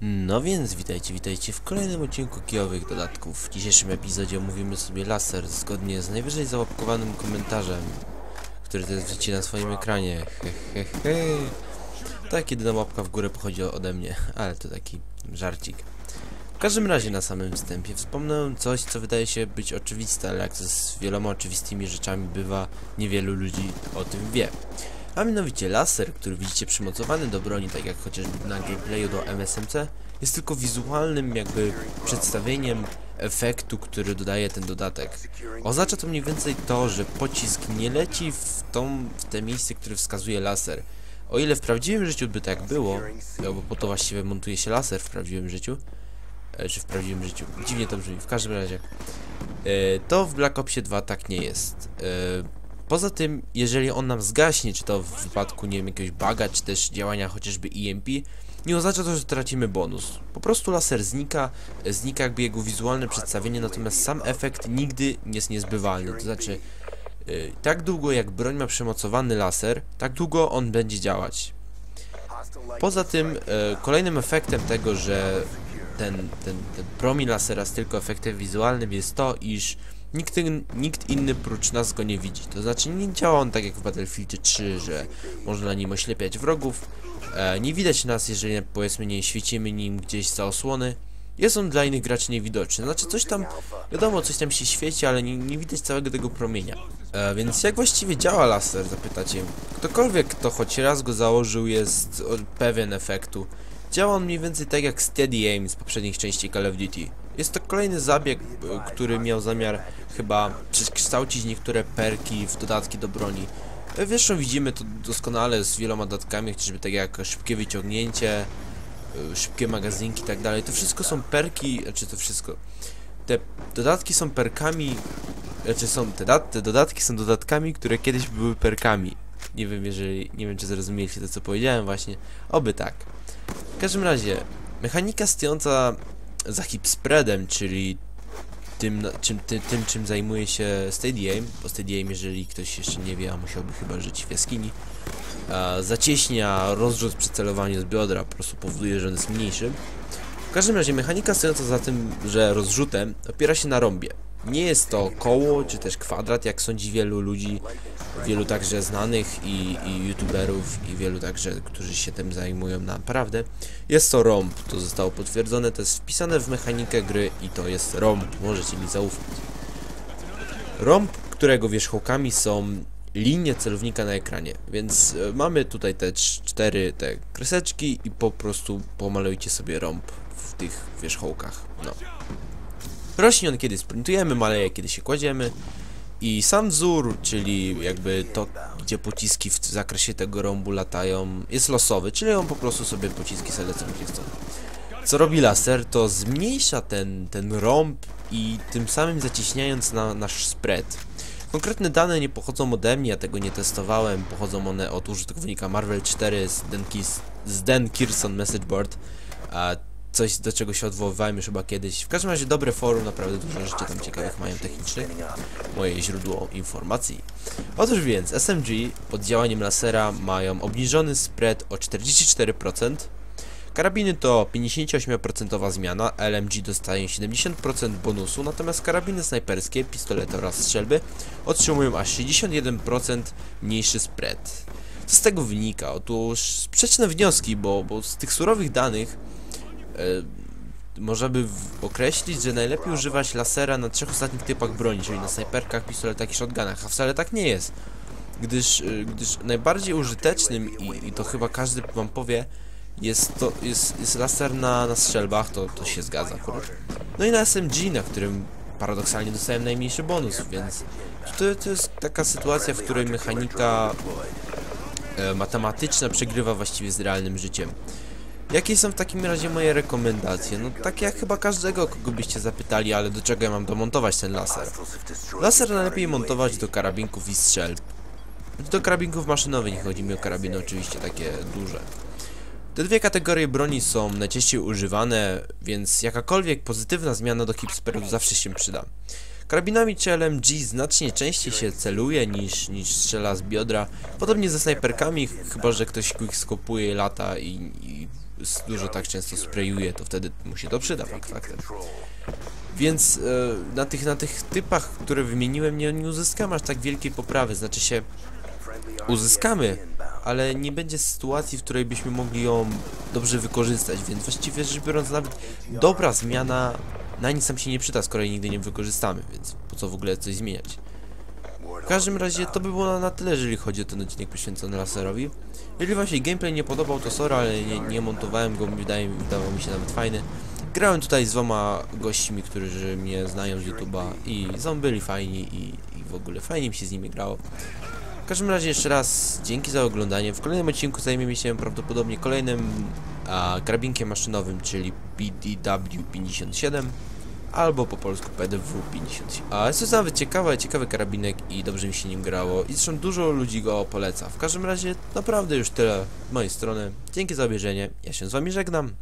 No więc witajcie, witajcie w kolejnym odcinku kijowych dodatków. W dzisiejszym epizodzie omówimy sobie laser zgodnie z najwyżej załapkowanym komentarzem, który też widzicie na swoim ekranie. He, he, he. Tak, jedyna łapka w górę pochodzi ode mnie, ale to taki żarcik. W każdym razie na samym wstępie wspomnę coś, co wydaje się być oczywiste, ale jak z wieloma oczywistymi rzeczami bywa, niewielu ludzi o tym wie. A mianowicie laser, który widzicie przymocowany do broni, tak jak chociażby na gameplayu do MSMC, jest tylko wizualnym jakby przedstawieniem efektu, który dodaje ten dodatek. Oznacza to mniej więcej to, że pocisk nie leci w, tą, w te miejsce, które wskazuje laser. O ile w prawdziwym życiu by tak było, no bo po to właściwie montuje się laser w prawdziwym życiu, e, czy w prawdziwym życiu, dziwnie to brzmi, w każdym razie, e, to w Black Opsie 2 tak nie jest. Poza tym, jeżeli on nam zgaśnie, czy to w wypadku, nie wiem, jakiegoś baga, czy też działania chociażby EMP, nie oznacza to, że tracimy bonus. Po prostu laser znika, znika jakby jego wizualne przedstawienie, natomiast sam efekt nigdy jest niezbywalny. To znaczy, yy, tak długo jak broń ma przemocowany laser, tak długo on będzie działać. Poza tym, yy, kolejnym efektem tego, że ten, ten, ten promień lasera jest tylko efektem wizualnym jest to, iż Nikt, nikt inny prócz nas go nie widzi. To znaczy nie działa on tak jak w Battlefield 3, że można na nim oślepiać wrogów. E, nie widać nas, jeżeli powiedzmy nie świecimy nim gdzieś za osłony. Jest on dla innych graczy niewidoczny. Znaczy coś tam, wiadomo, coś tam się świeci, ale nie, nie widać całego tego promienia. E, więc jak właściwie działa laser, zapytacie? Ktokolwiek, kto choć raz go założył, jest pewien efektu. Działa on mniej więcej tak jak Steady Aim z poprzednich części Call of Duty. Jest to kolejny zabieg, który miał zamiar chyba przekształcić niektóre perki w dodatki do broni. Zresztą widzimy to doskonale z wieloma dodatkami, chociażby tak jak szybkie wyciągnięcie, szybkie magazynki i tak dalej. To wszystko są perki, znaczy to wszystko. Te dodatki są perkami, znaczy są, te, te dodatki są dodatkami, które kiedyś były perkami. Nie wiem, jeżeli, nie wiem czy zrozumieliście to co powiedziałem właśnie, oby tak. W każdym razie, mechanika stojąca za hipspreadem, czyli tym, czym, ty, tym czym zajmuje się Stadium, bo Stadium, jeżeli ktoś jeszcze nie wie, a musiałby chyba żyć w jaskini, a, zacieśnia rozrzut przy celowaniu z biodra, po prostu powoduje, że on jest mniejszy. W każdym razie mechanika stojąca za tym, że rozrzutem opiera się na rąbie. Nie jest to koło, czy też kwadrat, jak sądzi wielu ludzi, wielu także znanych i, i youtuberów, i wielu także, którzy się tym zajmują naprawdę. Jest to rąb, to zostało potwierdzone, to jest wpisane w mechanikę gry i to jest rąb, możecie mi zaufać. Rąb, którego wierzchołkami są linie celownika na ekranie, więc e, mamy tutaj te cztery te kreseczki i po prostu pomalujcie sobie rąb w tych wierzchołkach, no. Rośnie on kiedy sprintujemy, maleje kiedy się kładziemy. I sam wzór, czyli jakby to, gdzie pociski w zakresie tego rąbu latają, jest losowy, czyli on po prostu sobie pociski sobie lecą gdzie chcą. Co robi laser, to zmniejsza ten, ten rąb i tym samym zacieśniając na nasz spread. Konkretne dane nie pochodzą ode mnie, ja tego nie testowałem, pochodzą one od użytkownika Marvel 4 z Dan, Kis, z Dan Kirson Messageboard. Coś do czego się odwoływałem już chyba kiedyś. W każdym razie dobre forum, naprawdę dużo rzeczy tam ciekawych mają technicznych. Moje źródło informacji. Otóż więc SMG pod działaniem lasera mają obniżony spread o 44%. Karabiny to 58% zmiana, LMG dostaje 70% bonusu, natomiast karabiny snajperskie, pistolety oraz strzelby otrzymują aż 61% mniejszy spread. Co z tego wynika? Otóż sprzeczne wnioski, bo, bo z tych surowych danych e, można by określić, że najlepiej używać lasera na trzech ostatnich typach broni, czyli na snajperkach, pistoletach i shotgunach, a wcale tak nie jest. Gdyż, e, gdyż najbardziej użytecznym, i, i to chyba każdy wam powie, jest, to, jest, jest laser na, na strzelbach, to, to się zgadza akurat. No i na SMG, na którym paradoksalnie dostałem najmniejszy bonus, więc to, to jest taka sytuacja, w której mechanika e, matematyczna przegrywa właściwie z realnym życiem. Jakie są w takim razie moje rekomendacje? No tak jak chyba każdego, kogo byście zapytali, ale do czego ja mam domontować ten laser? Laser najlepiej montować do karabinków i strzelb. Do karabinków maszynowych, nie chodzi mi o karabiny oczywiście takie duże. Te dwie kategorie broni są najczęściej używane, więc jakakolwiek pozytywna zmiana do Kipsperów zawsze się przyda. Karabinami czy LMG znacznie częściej się celuje niż, niż strzela z biodra. Podobnie ze snajperkami, chyba że ktoś quickskopuje lata i, i dużo tak często sprayuje, to wtedy mu się to przyda, fakt faktem. Więc e, na, tych, na tych typach, które wymieniłem, nie, nie uzyskamy aż tak wielkiej poprawy. Znaczy się, uzyskamy, ale nie będzie sytuacji, w której byśmy mogli ją dobrze wykorzystać, więc właściwie rzecz biorąc nawet dobra zmiana na nic nam się nie przyda, skoro jej nigdy nie wykorzystamy, więc po co w ogóle coś zmieniać. W każdym razie to by było na, tyle, jeżeli chodzi o ten odcinek poświęcony laserowi. Jeżeli wam się gameplay nie podobał, to sorry, ale nie, nie montowałem go, wydaje, wydawał mi się nawet fajny. Grałem tutaj z dwoma gośćmi, którzy mnie znają z YouTube'a i są byli fajni i, i w ogóle fajnie mi się z nimi grało. W każdym razie jeszcze raz dzięki za oglądanie. W kolejnym odcinku zajmiemy się prawdopodobnie kolejnym a, karabinkiem maszynowym, czyli BDW-57 albo po polsku PDW-57. A jest to nawet ciekawy, ciekawy karabinek i dobrze mi się nim grało i zresztą dużo ludzi go poleca. W każdym razie naprawdę już tyle z mojej strony. Dzięki za obejrzenie. Ja się z wami żegnam.